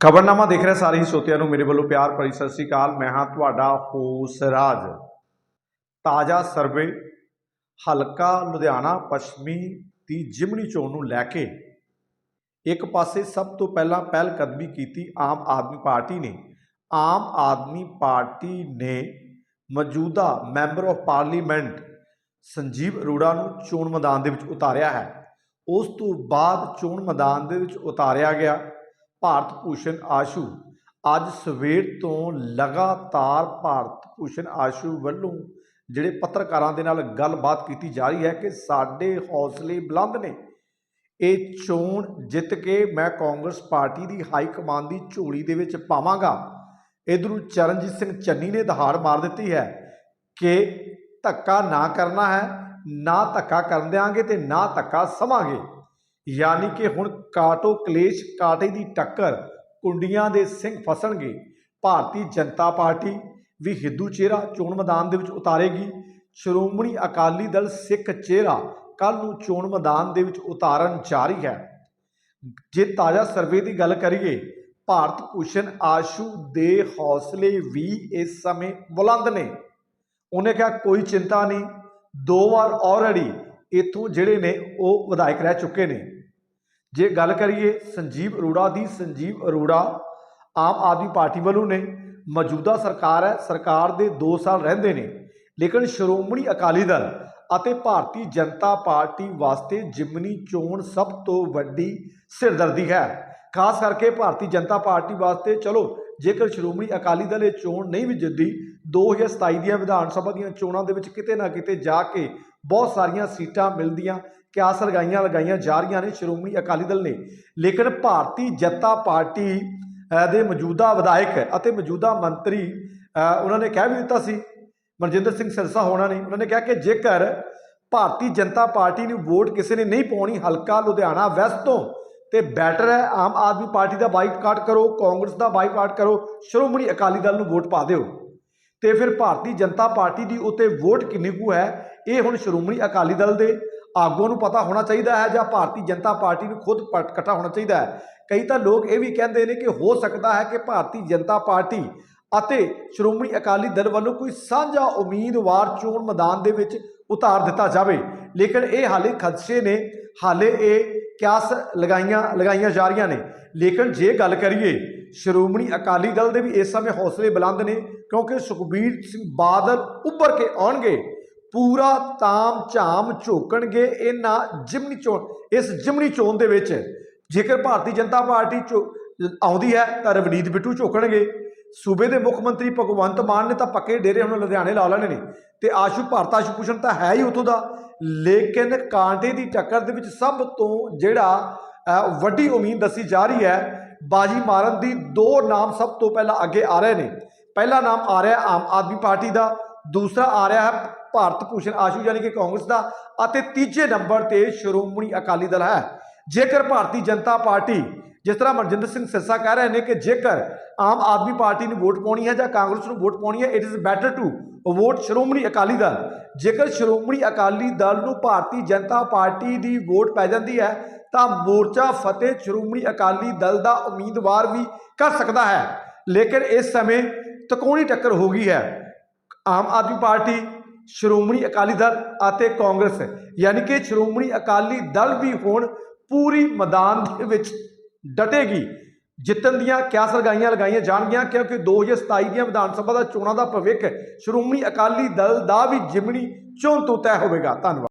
ਖਬਰਨਾਮਾ ਦੇਖ ਰਹੇ ਸਾਰੇ ਹੀ ਸੋਤਿਆਂ ਨੂੰ। ਮੇਰੇ ਵੱਲੋਂ ਪਿਆਰ ਭਰੀ ਸਤਿ ਸ੍ਰੀ ਅਕਾਲ। ਮੈਂ ਹਾਂ ਤੁਹਾਡਾ ਹੋਸ ਰਾਜ ਤਾਜ਼ਾ ਸਰਵੇ, ਹਲਕਾ ਲੁਧਿਆਣਾ, ਪੱਛਮੀ ਦੀ ਜਿਮਨੀ ਚੋਣ ਨੂੰ ਲੈ ਕੇ ਇੱਕ ਪਾਸੇ ਸਭ ਤੋਂ ਪਹਿਲਾਂ ਪਹਿਲ ਕਦਮੀ ਕੀਤੀ ਆਮ ਆਦਮੀ ਪਾਰਟੀ ਨੇ। ਆਮ ਆਦਮੀ ਪਾਰਟੀ ਨੇ ਮੌਜੂਦਾ member of parliament Sanjeev Arora ਨੂੰ ਚੋਣ ਮੈਦਾਨ ਦੇ ਵਿੱਚ ਉਤਾਰਿਆ ਹੈ। ਉਸ ਤੋਂ ਬਾਅਦ ਚੋਣ ਮੈਦਾਨ ਦੇ ਵਿੱਚ ਉਤਾਰਿਆ ਗਿਆ। ਭਾਰਤ ਭੂਸ਼ਣ ਆਸ਼ੂ। ਅੱਜ ਸਵੇਰ ਤੋਂ ਲਗਾਤਾਰ ਭਾਰਤ ਭੂਸ਼ਣ ਆਸ਼ੂ ਵੱਲੋਂ ਜਿਹੜੇ ਪੱਤਰਕਾਰਾਂ ਦੇ ਨਾਲ ਗੱਲਬਾਤ ਕੀਤੀ ਜਾ ਰਹੀ ਹੈ ਕਿ ਸਾਡੇ ਹੌਸਲੇ ਬੁਲੰਦ ਨੇ। ਇਹ ਚੋਣ ਜਿੱਤ ਕੇ ਮੈਂ ਕਾਂਗਰਸ ਪਾਰਟੀ ਦੀ ਹਾਈ ਕਮਾਨ ਦੀ ਝੋਲੀ ਦੇ ਵਿੱਚ ਪਾਵਾਂਗਾ। ਇਧਰੋਂ ਚਰਨਜੀਤ ਸਿੰਘ ਚੰਨੀ ਨੇ ਦਹਾੜ ਮਾਰ ਦਿੱਤੀ ਹੈ ਕਿ ਧੱਕਾ ਨਾ ਕਰਨਾ ਹੈ, ਨਾ ਧੱਕਾ ਕਰਨ ਦਿਆਂਗੇ ਤੇ ਨਾ ਧੱਕਾ ਸਮਾਂਗੇ। ਯਾਨੀ ਕਿ ਹੁਣ ਕਾਟੋ ਕਲੇਸ਼ ਕਾਟੇ ਦੀ ਟੱਕਰ ਕੁੰਡੀਆਂ ਦੇ ਸਿੰਘ ਫਸਣਗੇ। ਭਾਰਤੀ ਜਨਤਾ ਪਾਰਟੀ ਵੀ ਹਿੱਦੂ ਚਿਹਰਾ ਚੋਣ ਮੈਦਾਨ ਦੇ ਵਿੱਚ ਉਤਾਰੇਗੀ। ਸ਼੍ਰੋਮਣੀ ਅਕਾਲੀ ਦਲ ਸਿੱਖ ਚਿਹਰਾ ਕੱਲ ਨੂੰ ਚੋਣ ਮੈਦਾਨ ਦੇ ਵਿੱਚ ਉਤਾਰਨ ਜਾ ਰਹੀ ਹੈ। ਜੇ ਤਾਜ਼ਾ ਸਰਵੇ ਦੀ ਗੱਲ ਕਰੀਏ, ਭਾਰਤ ਭੂਸ਼ਣ ਆਸ਼ੂ ਦੇ ਹੌਸਲੇ ਵੀ ਇਸ ਸਮੇਂ ਬੁਲੰਦ ਨੇ। ਉਹਨੇ ਕਿਹਾ, ਕੋਈ ਚਿੰਤਾ ਨਹੀਂ, ਦੋ ਵਾਰ ਆਲਰੇਡੀ ਇਥੋਂ ਜਿਹੜੇ ਨੇ ਉਹ ਵਿਧਾਇਕ ਰਹਿ ਚੁੱਕੇ ਨੇ। ਜੇ ਗੱਲ ਕਰੀਏ ਸੰਜੀਵ ਅਰੋੜਾ ਦੀ, ਸੰਜੀਵ ਅਰੋੜਾ ਆਮ ਆਦਮੀ ਪਾਰਟੀ ਵੱਲੋਂ ਨੇ ਮੌਜੂਦਾ ਸਰਕਾਰ ਹੈ, ਸਰਕਾਰ ਦੇ 2 ਸਾਲ ਰਹਿੰਦੇ ਨੇ, ਲੇਕਿਨ ਸ਼੍ਰੋਮਣੀ ਅਕਾਲੀ ਦਲ ਅਤੇ ਭਾਰਤੀ ਜਨਤਾ ਪਾਰਟੀ ਵਾਸਤੇ ਜਿਮਨੀ ਚੋਣ ਸਭ ਤੋਂ ਵੱਡੀ ਸਿਰਦਰਦੀ ਹੈ। ਖਾਸ ਕਰਕੇ ਭਾਰਤੀ ਜਨਤਾ ਪਾਰਟੀ ਵਾਸਤੇ ਚਲੋ, ਜੇਕਰ ਸ਼੍ਰੋਮਣੀ ਅਕਾਲੀ ਦਲ ਇਹ ਚੋਣ ਨਹੀਂ ਵੀ ਜਿੱਦੀ 2027 ਦੀਆਂ ਵਿਧਾਨ ਸਭਾ ਦੀਆਂ ਚੋਣਾਂ ਦੇ ਵਿੱਚ ਕਿਤੇ ਨਾ ਕਿਤੇ ਜਾ ਕੇ ਬਹੁਤ ਸਾਰੀਆਂ ਸੀਟਾਂ ਮਿਲਦੀਆਂ ਕਿਆਸ ਲਗਾਈਆਂ ਲਗਾਈਆਂ ਜਾ ਰਹੀਆਂ ਨੇ, ਸ਼੍ਰੋਮਣੀ ਅਕਾਲੀ ਦਲ ਨੇ। ਲੇਕਿਨ ਭਾਰਤੀ ਜਨਤਾ ਪਾਰਟੀ ਦੇ ਮੌਜੂਦਾ ਵਿਧਾਇਕ ਅਤੇ ਮੌਜੂਦਾ ਮੰਤਰੀ ਉਹਨਾਂ ਨੇ ਕਹਿ ਵੀ ਦਿੱਤਾ ਸੀ, ਮਨਜਿੰਦਰ ਸਿੰਘ ਸਿਰਸਾ ਹੋਣਾ ਨੇ। ਉਹਨਾਂ ਨੇ ਕਿਹਾ ਕਿ ਜੇਕਰ ਭਾਰਤੀ ਜਨਤਾ ਪਾਰਟੀ ਨੂੰ ਵੋਟ ਕਿਸੇ ਨੇ ਨਹੀਂ ਪਾਉਣੀ, ਹਲਕਾ ਲੁਧਿਆਣਾ ਵੈਸਟ ਤੋਂ, ਤੇ ਬੈਟਰ ਹੈ, ਆਮ ਆਦਮੀ ਪਾਰਟੀ ਦਾ ਬਾਈਕਾਟ ਕਰੋ, ਕਾਂਗਰਸ ਦਾ ਬਾਈਕਾਟ ਕਰੋ, ਸ਼੍ਰੋਮਣੀ ਅਕਾਲੀ ਦਲ ਨੂੰ ਵੋਟ ਪਾ ਦਿਓ। ਤੇ ਫਿਰ ਭਾਰਤੀ ਜਨਤਾ ਪਾਰਟੀ ਦੀ ਉੱਤੇ ਵੋਟ ਕਿੰਨੀ ਕੁ ਹੈ, ਇਹ ਹੁਣ ਸ਼੍ਰੋਮਣੀ ਅਕਾਲੀ ਦਲ ਦੇ ਆਗੂਆਂ ਨੂੰ ਪਤਾ ਹੋਣਾ ਚਾਹੀਦਾ ਹੈ ਜਾਂ ਭਾਰਤੀ ਜਨਤਾ ਪਾਰਟੀ ਨੂੰ ਖੁਦ ਪ- ਇਕੱਠਾ ਹੋਣਾ ਚਾਹੀਦਾ ਹੈ। ਕਈ ਤਾਂ ਲੋਕ ਇਹ ਵੀ ਕਹਿੰਦੇ ਨੇ ਕਿ ਹੋ ਸਕਦਾ ਹੈ ਕਿ ਭਾਰਤੀ ਜਨਤਾ ਪਾਰਟੀ ਅਤੇ ਸ਼੍ਰੋਮਣੀ ਅਕਾਲੀ ਦਲ ਵੱਲੋਂ ਕੋਈ ਸਾਂਝਾ ਉਮੀਦਵਾਰ ਚੋਣ ਮੈਦਾਨ ਦੇ ਵਿੱਚ ਉਤਾਰ ਦਿੱਤਾ ਜਾਵੇ। ਲੇਕਿਨ ਇਹ ਹਾਲੇ ਖਦਸ਼ੇ ਨੇ, ਹਾਲੇ ਇਹ ਕਿਆਸ ਲਗਾਈਆਂ ਲਗਾਈਆਂ ਜਾ ਰਹੀਆਂ ਨੇ। ਲੇਕਿਨ ਜੇ ਗੱਲ ਕਰੀਏ, ਸ਼੍ਰੋਮਣੀ ਅਕਾਲੀ ਦਲ ਦੇ ਵੀ ਇਸ ਸਮੇਂ ਹੌਸਲੇ ਬੁਲੰਦ ਨੇ ਕਿਉਂਕਿ ਸੁਖਬੀਰ ਸਿੰਘ ਬਾਦਲ ਉੱਭਰ ਕੇ ਆਉਣਗੇ। ਪੂਰਾ ਤਾਮ ਝਾਮ ਝੋਕਣਗੇ, ਇਹਨਾਂ ਜਿਮਨੀ ਚੋਣ, ਇਸ ਜਿਮਨੀ ਚੋਣ ਦੇ ਵਿੱਚ ਜੇਕਰ ਭਾਰਤੀ ਜਨਤਾ ਪਾਰਟੀ ਚੋ, ਆਉਂਦੀ ਹੈ, ਤਾਂ ਰਵਨੀਤ ਬਿੱਟੂ ਝੋਕਣਗੇ। ਸੂਬੇ ਦੇ ਮੁੱਖ ਮੰਤਰੀ ਭਗਵੰਤ ਮਾਨ ਨੇ ਤਾਂ ਪੱਕੇ ਡੇਰੇ ਹੁਣ ਲੁਧਿਆਣੇ ਲਾ ਲੈਣੇ ਨੇ ਤੇ ਆਸ਼ੂ ਭਾਰਤ ਆਸ਼ੂ ਭੂਸ਼ਣ ਤਾਂ ਹੈ ਹੀ ਉਥੋਂ ਦਾ। ਲੇਕਿਨ ਕਾਂਟੇ ਦੀ ਟੱਕਰ ਦੇ ਵਿੱਚ ਸਭ ਤੋਂ ਜਿਹੜਾ ਵੱਡੀ ਉਮੀਦ ਦੱਸੀ ਜਾ ਰਹੀ ਹੈ, ਬਾਜੀ ਮਾਰਨ ਦੀ ਦੋ ਨਾਮ ਸਭ ਤੋਂ ਪਹਿਲਾਂ ਅੱਗੇ ਆ ਰਹੇ ਨੇ। ਪਹਿਲਾ ਨਾਮ ਆ ਰਿਹਾ ਆਮ ਆਦਮੀ ਪਾਰਟੀ ਦਾ ਦੂਸਰਾ ਆ ਰਿਹਾ ਹੈ ਭਾਰਤ ਭੂਸ਼ਣ ਆਸ਼ੂ, ਯਾਨੀ ਕਿ ਕਾਂਗਰਸ ਦਾ, ਅਤੇ ਤੀਜੇ ਨੰਬਰ ਤੇ ਸ਼੍ਰੋਮਣੀ ਅਕਾਲੀ ਦਲ ਹੈ। ਜੇਕਰ ਭਾਰਤੀ ਜਨਤਾ ਪਾਰਟੀ ਜਿਸ ਤਰ੍ਹਾਂ ਮਨਜਿੰਦਰ ਸਿੰਘ ਸਿਰਸਾ ਕਹਿ ਰਹੇ ਨੇ ਕਿ ਜੇਕਰ ਆਮ ਆਦਮੀ ਪਾਰਟੀ ਨੂੰ ਵੋਟ ਪਾਉਣੀ ਹੈ ਜਾਂ ਕਾਂਗਰਸ ਨੂੰ ਵੋਟ ਪਾਉਣੀ ਹੈ it is better to vote Shiromani Akali Dal. ਜੇਕਰ ਸ਼੍ਰੋਮਣੀ ਅਕਾਲੀ ਦਲ ਨੂੰ ਭਾਰਤੀ ਜਨਤਾ ਪਾਰਟੀ ਦੀ ਵੋਟ ਪੈ ਜਾਂਦੀ ਹੈ, ਤਾਂ ਮੋਰਚਾ ਫਤਿਹ ਸ਼੍ਰੋਮਣੀ ਅਕਾਲੀ ਦਲ ਦਾ ਉਮੀਦਵਾਰ ਵੀ ਕਰ ਸਕਦਾ ਹੈ। ਲੇਕਿਨ ਇਸ ਸਮੇਂ ਤਕੋਣੀ ਟੱਕਰ ਹੋ ਗਈ ਹੈ। ਆਮ ਆਦਮੀ ਪਾਰਟੀ, ਸ਼੍ਰੋਮਣੀ ਅਕਾਲੀ ਦਲ ਅਤੇ ਕਾਂਗਰਸ, ਯਾਨੀ ਕਿ ਸ਼੍ਰੋਮਣੀ ਅਕਾਲੀ ਦਲ ਵੀ ਹੁਣ ਪੂਰੀ ਮੈਦਾਨ ਦੇ ਵਿੱਚ ਡਟੇਗੀ। ਜਿੱਤਣ ਦੀਆਂ ਕਿਆ ਸਰਗਾਈਆਂ ਲਗਾਈਆਂ ਜਾਣਗੀਆਂ, ਕਿਉਂਕਿ 2027 ਦੀਆਂ ਵਿਧਾਨ ਸਭਾ ਦਾ ਚੋਣਾਂ ਦਾ ਭਵਿੱਖ ਸ਼੍ਰੋਮਣੀ ਅਕਾਲੀ ਦਲ ਦਾ ਵੀ ਜਿਮਣੀ ਚੋਣ ਤੋਂ ਤੈਅ ਹੋਵੇਗਾ। ਧੰਨਵਾਦ।